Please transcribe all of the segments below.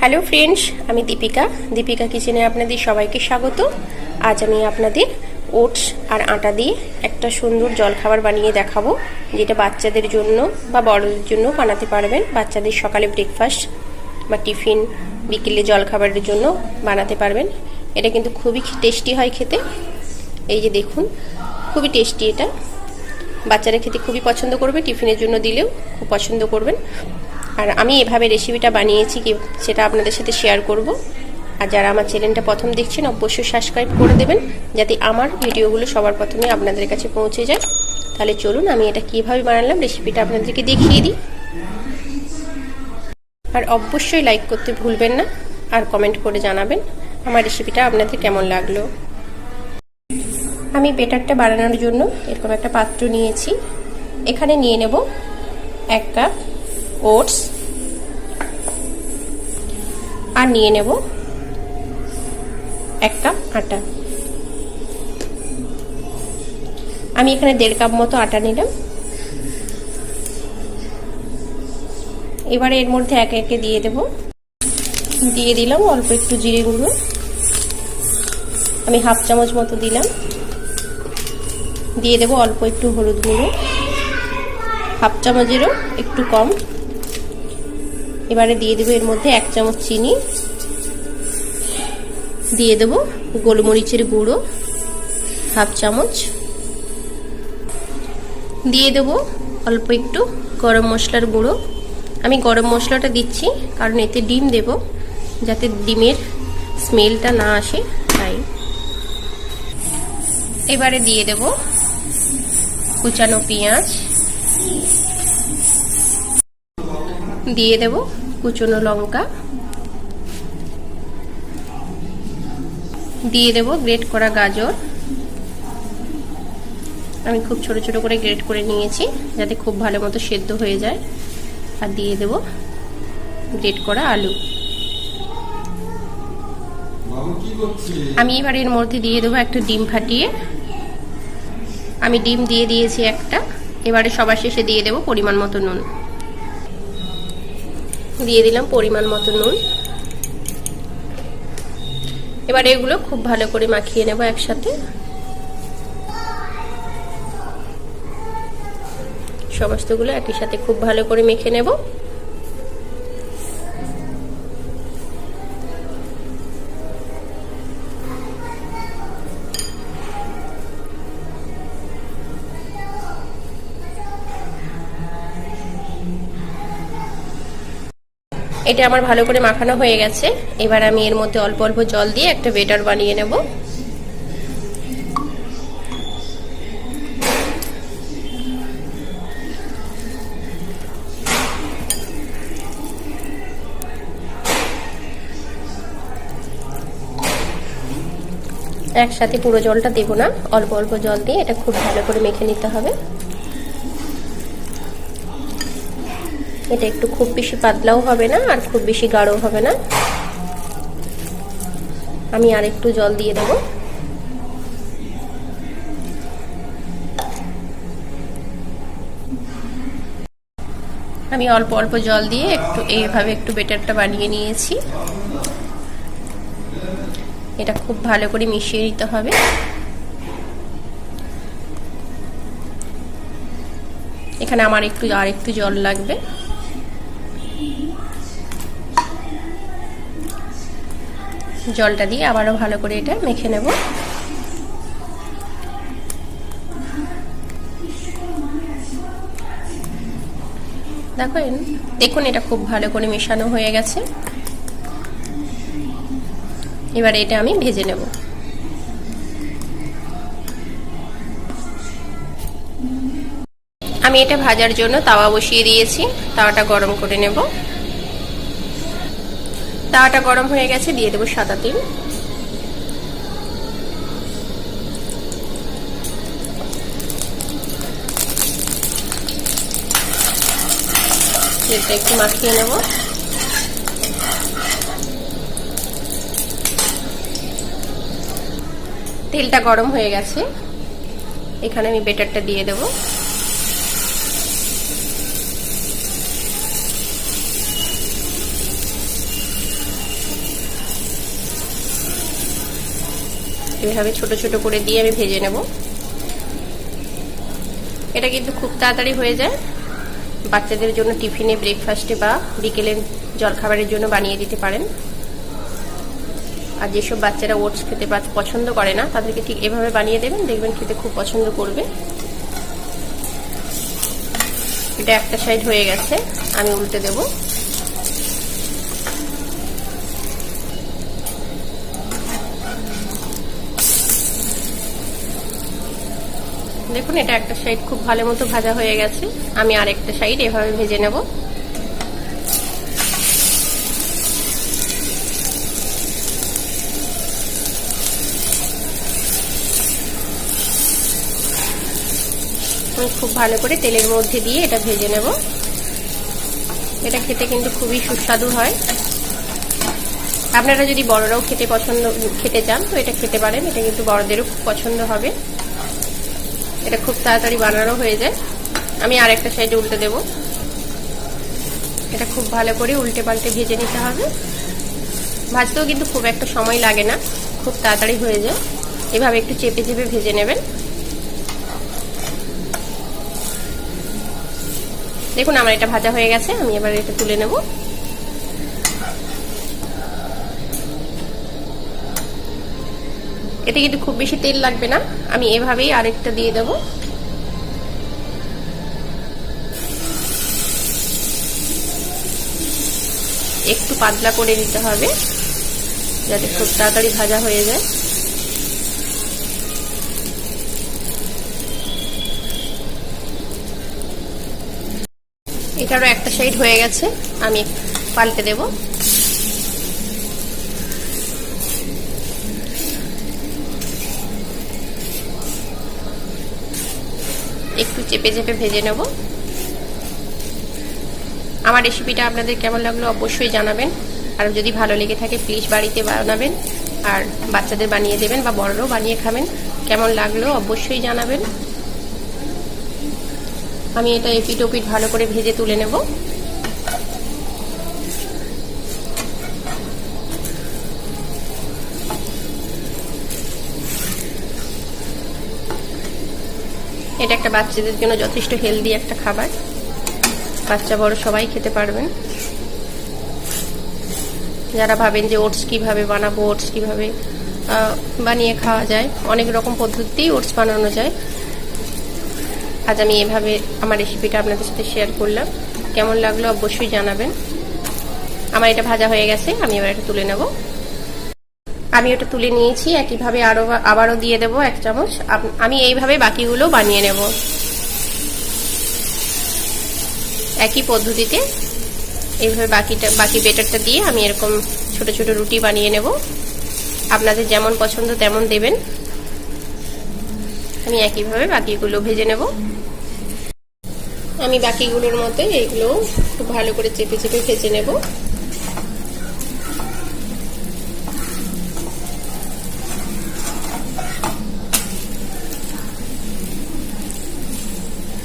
Hello friends আমি দীপিকা। দীপিকা কিচেনে আপনাদের সবাইকে স্বাগত। আজ আমি আপনাদের ওটস আর আটা দিয়ে একটা সুন্দর জলখাবার বানিয়ে দেখাবো, যেটা বাচ্চাদের জন্য বা বড়দের জন্য বানাতে পারবেন। বাচ্চাদের সকালে ব্রেকফাস্ট বা টিফিন বিকেলে জলখাবারের জন্য বানাতে পারবেন। এটা কিন্তু খুবই টেস্টি হয় খেতে। এই যে দেখুন, খুবই টেস্টি এটা। বাচ্চারা খেতে খুবই পছন্দ করবে, টিফিনের জন্য দিলেও খুব পছন্দ করবেন। আর আমি এভাবে রেসিপিটা বানিয়েছি কি সেটা আপনাদের সাথে শেয়ার করব। আর যারা আমার চ্যানেলটা প্রথম দেখছেন, অবশ্যই সাবস্ক্রাইব করে দেবেন, যাতে আমার ভিডিওগুলো সবার প্রথমে আপনাদের কাছে পৌঁছে যায়। তাহলে চলুন, আমি এটা কীভাবে বানালাম রেসিপিটা আপনাদেরকে দেখিয়ে দিই। আর অবশ্যই লাইক করতে ভুলবেন না, আর কমেন্ট করে জানাবেন আমার রেসিপিটা আপনাদের কেমন লাগল। আমি বেটারটা বানানোর জন্য এরকম একটা পাত্র নিয়েছি। এখানে নিয়ে নেব এক কাপ ওটস। আর নিয়ে নেব এক কাপ আটা। আমি এখানে দেড় কাপ মতো আটা নিলাম। এবারে এর মধ্যে একে একে দিয়ে দেব। দিয়ে দিলাম অল্প একটু জিরে গুঁড়ো। আমি হাফ চামচ মতো দিলাম। দিয়ে দেব অল্প একটু হলুদ গুঁড়ো। হাফ চামচেরও একটু কম। এবারে দিয়ে দেবো এর মধ্যে এক চামচ চিনি। দিয়ে দেবো গোলমরিচের গুঁড়ো, হাফ চামচ। দিয়ে দেবো অল্প একটু গরম মশলার গুঁড়ো। আমি গরম মশলাটা দিচ্ছি, কারণ এতে ডিম দেব, যাতে ডিমের স্মেলটা না আসে, তাই। এবারে দিয়ে দেব কুচানো পেঁয়াজ। দিয়ে দেব কুচনো লঙ্কা দিয়ে দেব গ্রেট করা গাজর। আমি খুব ছোট ছোট করে গ্রেট করে নিয়েছি যাতে খুব ভালো মতো সেদ্ধ হয়ে যায়। আর দিয়ে দেব গ্রেট করা আলু। আমি এবার এর মধ্যে দিয়ে দেবো একটা ডিম ফাটিয়ে। আমি ডিম দিয়ে দিয়েছি একটা। এবারে সবার শেষে দিয়ে দেব পরিমাণ মতো নুন। দিয়ে দিলাম পরিমাণ মতো নুন। এবার এগুলো খুব ভালো করে মাখিয়ে নেব একসাথে। সমস্তগুলো একই সাথে খুব ভালো করে মেখে নেব। এটা আমার ভালো করে মাখানো হয়ে গেছে। এবার আমি এর মধ্যে অল্প অল্প জল দিয়ে একটা বেটার বানিয়ে নেব। একসাথে পুরো জলটা দেবো না। অল্প অল্প জল দিয়ে এটা খুব ভালো করে মেখে নিতে হবে। এটা একটু খুব বেশি পাতলাও হবে না আর খুব বেশি গাঢ়ও হবে না। আমি আর একটু জল দিয়ে দেব। আমি অল্প অল্প জল দিয়ে একটু এইভাবে একটু বেটারটা বানিয়ে নিয়েছি। এটা খুব ভালো করে মিশিয়ে নিতে হবে। এখানে আমার একটু আর একটু জল লাগবে। জলটা দিয়ে আবারও ভালো করে এটা মেখে নেব। দেখো দেখুন এটা খুব ভালো করে মেশানো হয়ে গেছে। এবার এটা আমি ভেজে নেব। আমি এটা ভাজার জন্য তাওয়া বসিয়ে দিয়েছি, তাওয়াটা গরম করে নেব। তাওয়াটা গরম হয়ে গেছে, দিয়ে দেবো সাদা তিল। তেলটা একটু মাখিয়ে নেব। তেলটা গরম হয়ে গেছে। এখানে আমি বেটারটা দিয়ে দেবো। এভাবে ছোট ছোট করে দিয়ে আমি ভেজে নেব। এটা কিন্তু খুব তাড়াতাড়ি হয়ে যায়। বাচ্চাদের জন্য টিফিনে ব্রেকফাস্টে বা বিকেলের জলখাবারের জন্য বানিয়ে দিতে পারেন। আর যেসব বাচ্চারা ওটস খেতে পছন্দ করে না, তাদেরকে ঠিক এভাবে বানিয়ে দেবেন, দেখবেন খেতে খুব পছন্দ করবে। এটা একটা সাইড হয়ে গেছে, আমি উল্টে দেব। দেখুন, এটা একটা সাইড খুব ভালো মতো ভাজা হয়ে গেছে। আমি আর একটা সাইড এভাবে ভেজে নেব। খুব ভালো করে তেলের মধ্যে দিয়ে এটা ভেজে নেব। এটা খেতে কিন্তু খুবই সুস্বাদু হয়। আপনারা যদি বড়রাও খেতে পছন্দ, খেতে চান, তো এটা খেতে পারেন। এটা কিন্তু বড়দেরও খুব পছন্দ হবে। এটা খুব তাড়াতাড়ি বানানো হয়ে যায়। আমি আর একটা সাইডে উল্টে দেব। এটা খুব ভালো করে উল্টে পাল্টে ভেজে নিতে হবে। ভাজতেও কিন্তু খুব একটা সময় লাগে না, খুব তাড়াতাড়ি হয়ে যায়। এভাবে একটু চেপে চেপে ভেজে নেবেন। দেখুন, আমার এটা ভাজা হয়ে গেছে, আমি এবার এটা তুলে নেব। এতে কিন্তু খুব বেশি তেল লাগবে না। আমি এভাবেই আরেকটা দিয়ে দেব। একটু পাতলা করে দিতে হবে, যাতে খুব তাড়াতাড়ি ভাজা হয়ে যায়। এটারও একটা সাইড হয়ে গেছে, আমি পাল্টে দেব একটু চেপে চেপে ভেজে নেব। আমার রেসিপিটা আপনাদের কেমন লাগল অবশ্যই জানাবেন। আর যদি ভালো লেগে থাকে প্লিজ বাড়িতে বানাবেন। আর বাচ্চাদের বানিয়ে দেবেন বা বড়রাও বানিয়ে খাবেন। কেমন লাগল অবশ্যই জানাবেন। আমি এটা এপিট ওপিট ভালো করে ভেজে তুলে নেব। এটা একটা বাচ্চাদের জন্য যথেষ্ট হেলদি একটা খাবার। বাচ্চা বড় সবাই খেতে পারবেন। যারা ভাবেন যে ওটস কীভাবে বানাবো, ওটস কীভাবে বানিয়ে খাওয়া যায়, অনেক রকম পদ্ধতিতেই ওটস বানানো যায়। আজ আমি এভাবে আমার রেসিপিটা আপনাদের সাথে শেয়ার করলাম। কেমন লাগল অবশ্যই জানাবেন। আমার এটা ভাজা হয়ে গেছে, আমি এবার এটা তুলে নেব। আমি ওটা তুলে নিয়েছি, একইভাবে আরও আবারও দিয়ে দেব এক চামচ। আমি এইভাবে বাকিগুলো বানিয়ে নেব। একই পদ্ধতিতে এইভাবে বাকিটা বাকি বেটারটা দিয়ে আমি এরকম ছোট ছোট রুটি বানিয়ে নেব। আপনাদের যেমন পছন্দ তেমন দেবেন। আমি একইভাবে বাকিগুলো ভেজে নেব। আমি বাকিগুলোর মতো এইগুলো খুব ভালো করে চেপে চেপে ভেজে নেব।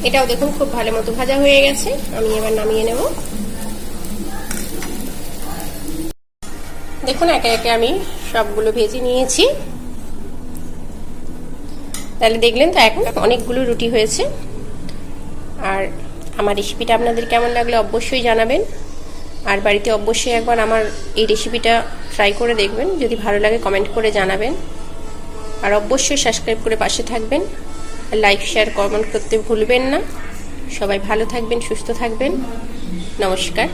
এটাও দেখুন, খুব ভালো মতো ভাজা হয়ে গেছে। আমি এবার নামিয়ে নেব। দেখুন, একে একে আমি সবগুলো ভেজে নিয়েছি। তাহলে দেখলেন তো, এখন অনেকগুলো রুটি হয়েছে। আর আমার রেসিপিটা আপনাদের কেমন লাগলে অবশ্যই জানাবেন। আর বাড়িতে অবশ্যই একবার আমার এই রেসিপিটা ট্রাই করে দেখবেন। যদি ভালো লাগে, কমেন্ট করে জানাবেন। আর অবশ্যই সাবস্ক্রাইব করে পাশে থাকবেন। লাইক শেয়ার কমেন্ট করতে ভুলবেন না। সবাই ভালো থাকবেন সুস্থ থাকবেন। নমস্কার।